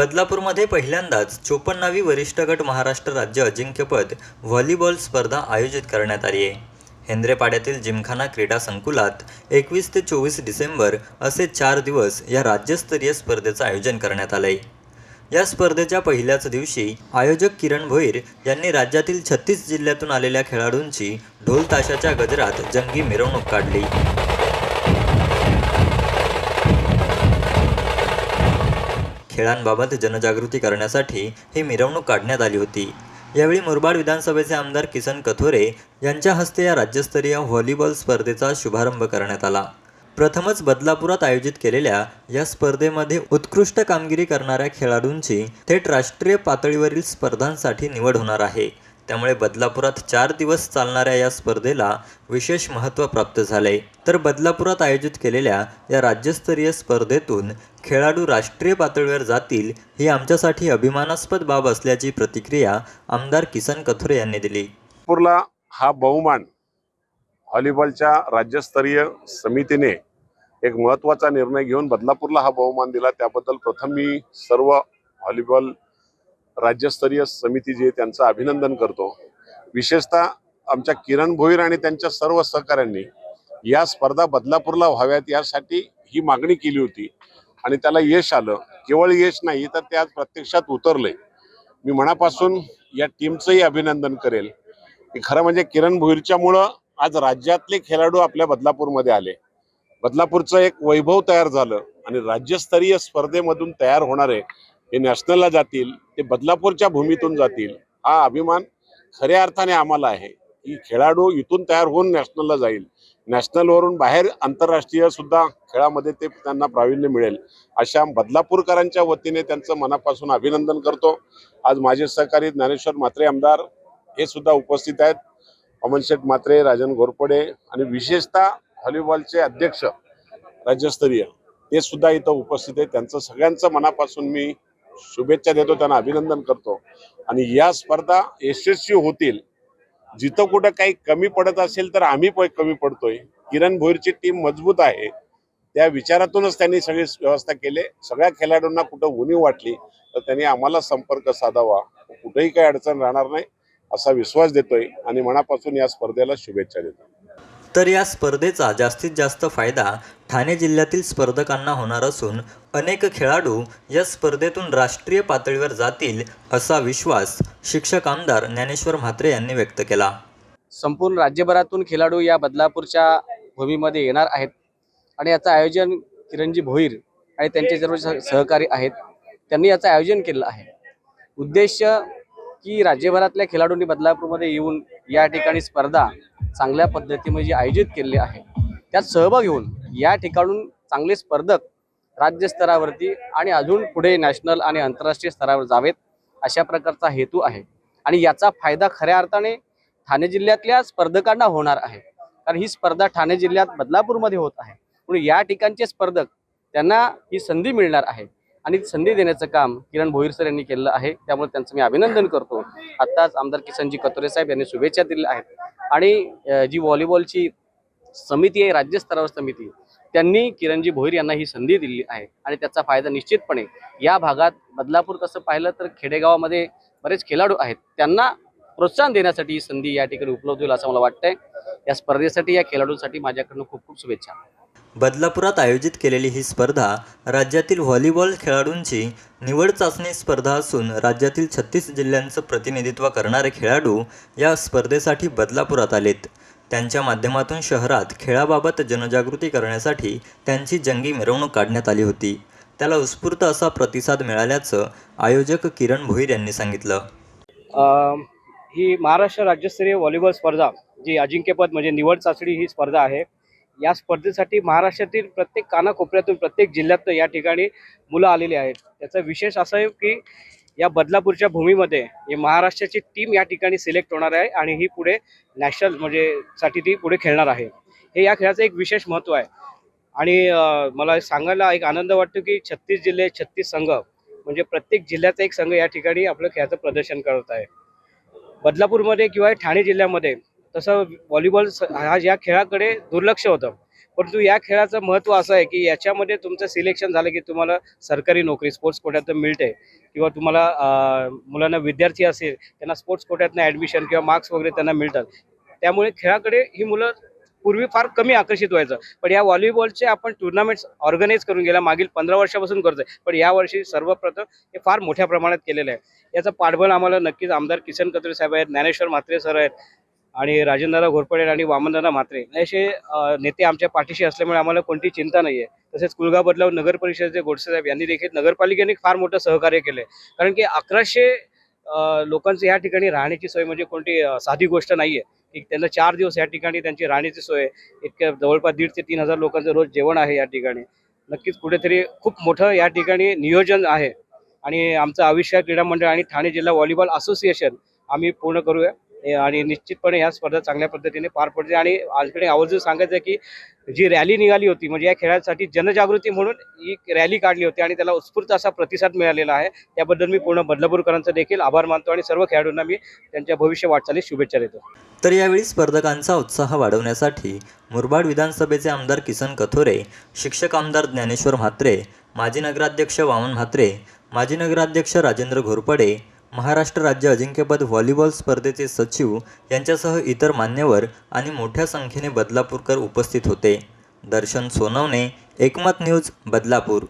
बदलापूरमध्ये पहिल्यांदाच चोपन्नावी वरिष्ठ गट महाराष्ट्र राज्य अजिंक्यपद व्हॉलीबॉल स्पर्धा आयोजित करण्यात आली आहे. हेंद्रेपाड्यातील जिमखाना क्रीडा संकुलात एकवीस ते चोवीस डिसेंबर असे चार दिवस या राज्यस्तरीय स्पर्धेचं आयोजन करण्यात आलं आहे या स्पर्धेच्या पहिल्याच दिवशी आयोजक किरण भोईर यांनी राज्यातील छत्तीस जिल्ह्यातून आलेल्या खेळाडूंची ढोल ताशाच्या गजरात जंगी मिरवणूक काढली. खेळांबाबत जनजागृती करण्यासाठी ही मिरवणूक काढण्यात आली होती. यावेळी मुरबाड विधानसभेचे आमदार किसन कथोरे यांच्या हस्ते या राज्यस्तरीय व्हॉलीबॉल स्पर्धेचा शुभारंभ करण्यात आला. प्रथमच बदलापुरात आयोजित केलेल्या या स्पर्धेमध्ये उत्कृष्ट कामगिरी करणाऱ्या खेळाडूंची थेट राष्ट्रीय पातळीवरील स्पर्धांसाठी निवड होणार आहे. त्यामुळे बदलापुरात चार दिवस चालणाऱ्या या स्पर्धेला विशेष महत्त्व प्राप्त झाले तर बदलापुरात आयोजित केलेल्या या राज्यस्तरीय स्पर्धेतून खेळाडू राष्ट्रीय पातळीवर जातील ही आमच्यासाठी अभिमानास्पद बाब असल्याची प्रतिक्रिया आमदार किसन कथोरे यांनी दिली. नागपूरला हा बहुमान व्हॉलीबॉलच्या राज्यस्तरीय समितीने एक महत्त्वाचा निर्णय घेऊन बदलापूरला हा बहुमान दिला. त्याबद्दल प्रथम मी सर्व व्हॉलीबॉल राज्यस्तरीय समिती जी आहे त्यांचं अभिनंदन करतो. विशेषतः आमच्या किरण भोईर आणि त्यांच्या सर्व सहकाऱ्यांनी या स्पर्धा बदलापूरला व्हाव्यात यासाठी ही मागणी केली होती. आणि त्याला यश आलं. केवळ यश नाही तर ते आज प्रत्यक्षात उतरले. मी मनापासून या टीमचंही अभिनंदन करेल. की खरं म्हणजे किरण भोईरच्यामुळं आज राज्यातले खेळाडू आपल्या बदलापूरमध्ये आले. बदलापूरचं एक वैभव तयार झालं. आणि राज्यस्तरीय स्पर्धेमधून तयार होणारे हे नॅशनलला जातील ते बदलापूरच्या भूमीतून जातील. हा अभिमान खऱ्या अर्थाने आम्हाला आहे. की खेळाडू इथून तयार होऊन नॅशनलला जाईल. नॅशनलवरून बाहेर आंतरराष्ट्रीय सुद्धा खेळामध्ये ते त्यांना प्रावीण्य मिळेल. अशा बदलापूरकरांच्या वतीने त्यांचं मनापासून अभिनंदन करतो. आज माझे सहकारी ज्ञानेश्वर म्हात्रे आमदार हे सुद्धा उपस्थित आहेत. अमन शेठ म्हात्रे राजन घोरपडे आणि विशेषतः व्हॉलीबॉलचे अध्यक्ष राज्यस्तरीय ते सुद्धा इथं उपस्थित आहेत. त्यांचं सगळ्यांचं मनापासून मी शुभेच्छा देतो त्यांना अभिनंदन करतो. आणि या स्पर्धा यशस्वी होतील. जिथं कुठं काही कमी पडत असेल तर आम्ही पण कमी पडतोय. किरण भोईरची टीम मजबूत आहे. त्या विचारातूनच त्यांनी सगळी व्यवस्था केली. सगळ्या खेळाडूंना कुठं उणीव वाटली तर त्यांनी आम्हाला संपर्क साधावा. कुठेही काही अडचण राहणार नाही असा विश्वास देतोय. आणि मनापासून या स्पर्धेला शुभेच्छा देतो तर या स्पर्धेचा जास्तीत जास्त फायदा ठाणे जिल्ह्यातील स्पर्धकांना होणार असून अनेक खेळाडू या स्पर्धेतून राष्ट्रीय पातळीवर जातील असा विश्वास शिक्षक आमदार ज्ञानेश्वर म्हात्रे यांनी व्यक्त केला. संपूर्ण राज्यभरातून खेळाडू या बदलापूरच्या भूमीमध्ये येणार आहेत आणि याचं आयोजन किरणजी भोईर आणि त्यांचे सर्व सहकारी आहेत. त्यांनी याचं आयोजन केलं आहे. उद्देश की राज्यभरातल्या खेळाडूंनी बदलापूरमध्ये येऊन या ठिकाणी स्पर्धा चांगल्या पद्धतीमध्ये जी म्हणजे आयोजित केलेली आहे. त्यात सहभाग घेऊन या ठिकाणून चांगले स्पर्धक राज्यस्तरावरती आणि अजून पुढे नॅशनल आणि आंतरराष्ट्रीय स्तरावर जावेत अशा प्रकारचा हेतू आहे. आणि याचा फायदा खऱ्या अर्थाने ठाणे जिल्ह्यातल्या स्पर्धकांना होणार आहे. कारण ही स्पर्धा ठाणे जिल्ह्यात बदलापूरमध्ये होत आहे. म्हणून या ठिकाणचे स्पर्धक त्यांना ही संधी मिळणार आहे. आणि संधी देण्याचं काम किरण भोईर सर यांनी केलं आहे. त्यामुळे त्यांचं मी अभिनंदन करतो. आत्ताच आमदार किसनजी कतोरे साहेब यांनी शुभेच्छा दिल्या आहेत. आणि जी व्हॉलीबॉलची समिती आहे राज्यस्तरावर समिती त्यांनी किरणजी भोईर यांना ही संधी दिली आहे. आणि त्याचा फायदा निश्चितपणे या भागात बदलापूर तसं पाहिलं तर खेडेगावामध्ये बरेच खेळाडू आहेत. त्यांना प्रोत्साहन देण्यासाठी ही संधी या ठिकाणी उपलब्ध होईल असं मला वाटतंय. या स्पर्धेसाठी या खेळाडूंसाठी माझ्याकडनं खूप खूप शुभेच्छा. बदलापुरात आयोजित केलेली ही स्पर्धा राज्यातील व्हॉलीबॉल खेळाडूंची निवड चाचणी स्पर्धा असून राज्यातील छत्तीस जिल्ह्यांचं प्रतिनिधित्व करणारे खेळाडू या स्पर्धेसाठी बदलापुरात आलेत. त्यांच्या माध्यमातून शहरात खेळाबाबत जनजागृती करण्यासाठी त्यांची जंगी मिरवणूक काढण्यात आली होती. त्याला उत्स्फूर्त असा प्रतिसाद मिळाल्याचं आयोजक किरण भोईर यांनी सांगितलं. ही महाराष्ट्र राज्यस्तरीय व्हॉलीबॉल स्पर्धा जी अजिंक्यपद म्हणजे निवड चाचणी ही स्पर्धा आहे या स्पर्धेसाठी महाराष्ट्रातील प्रत्येक कानाकोपऱ्यातून प्रत्येक जिल्ह्यातनं या ठिकाणी मुलं आलेली आहेत. त्याचं विशेष असं आहे की या बदलापूरच्या भूमीमध्ये हे महाराष्ट्राची टीम या ठिकाणी सिलेक्ट होणार आहे आणि ही पुढे नॅशनल म्हणजे साठी ती पुढे खेळणार आहे. हे या खेळाचं एक विशेष महत्त्व आहे. आणि मला सांगायला एक आनंद वाटतो की छत्तीस जिल्हे छत्तीस संघ म्हणजे प्रत्येक जिल्ह्याचा एक संघ या ठिकाणी आपलं खेळाचं प्रदर्शन करत आहे. बदलापूरमध्ये किंवा ठाणे जिल्ह्यामध्ये तसं व्हॉलीबॉल हा या खेळाकडे दुर्लक्ष होतं. परंतु या खेळाचं महत्त्व असं आहे की याच्यामध्ये तुमचं सिलेक्शन झालं की तुम्हाला सरकारी नोकरी स्पोर्ट्स कोट्यात मिळते. किंवा तुम्हाला मुलांना विद्यार्थी असेल त्यांना स्पोर्ट्स कोट्यातनं ॲडमिशन किंवा मार्क्स वगैरे त्यांना मिळतात. त्यामुळे खेळाकडे ही मुलं पूर्वी फार कमी आकर्षित व्हायचं. पण या व्हॉलीबॉलचे आपण टुर्नामेंट्स ऑर्गनाईज करून गेल्या मागील पंधरा वर्षापासून करतोय. पण यावर्षी सर्वप्रथम हे फार मोठ्या प्रमाणात केलेलं आहे. याचं पाठबळ आम्हाला नक्कीच आमदार किसन कत्रे साहेब आहेत ज्ञानेश्वर म्हात्रे सर आहेत आणि राजेंद्रदा घोरपडे आणि वामनदादा म्हात्रे. असे नेते आमच्या पाठीशी असल्यामुळे आम्हाला कोणती चिंता नाही आहे तसेच कुलगाव बदलाव नगर परिषदेचे गोडसे साहेब यांनी देखील नगरपालिकेने फार मोठं सहकार्य केलं कारण की अकराशे लोकांचं या ठिकाणी राहण्याची सोय म्हणजे कोणती साधी गोष्ट नाही आहे की त्यांना चार दिवस या ठिकाणी त्यांची राहण्याची सोय आहे. इतक्या जवळपास दीड ते तीन हजार लोकांचं रोज जेवण आहे या ठिकाणी. नक्कीच कुठेतरी खूप मोठं या ठिकाणी नियोजन आहे. आणि आमचं आविष्कार क्रीडा मंडळ आणि ठाणे जिल्हा व्हॉलीबॉल असोसिएशन आम्ही पूर्ण करूया. आणि निश्चितपणे ह्या स्पर्धा चांगल्या पद्धतीने पार पडते आणि आजकडे आवर्जून सांगायचं आहे की जी रॅली निघाली होती म्हणजे या खेळासाठी जनजागृती म्हणून ही रॅली काढली होती आणि त्याला उत्स्फूर्त असा प्रतिसाद मिळालेला आहे. त्याबद्दल मी पूर्ण बदलापूरकरांचा देखील आभार मानतो आणि सर्व खेळाडूंना मी त्यांच्या भविष्य वाटचालीस शुभेच्छा देतो. तर यावेळी स्पर्धकांचा उत्साह वाढवण्यासाठी मुरबाड विधानसभेचे आमदार किसन कथोरे शिक्षक आमदार ज्ञानेश्वर म्हात्रे माजी नगराध्यक्ष वामन म्हात्रे माजी नगराध्यक्ष राजेंद्र घोरपडे महाराष्ट्र राज्य अजिंक्यपद व्हॉलीबॉल स्पर्धेचे सचिव यांच्यासह इतर मान्यवर आणि मोठ्या संख्येने बदलापूरकर उपस्थित होते. दर्शन सोनवणे एकमत न्यूज बदलापूर.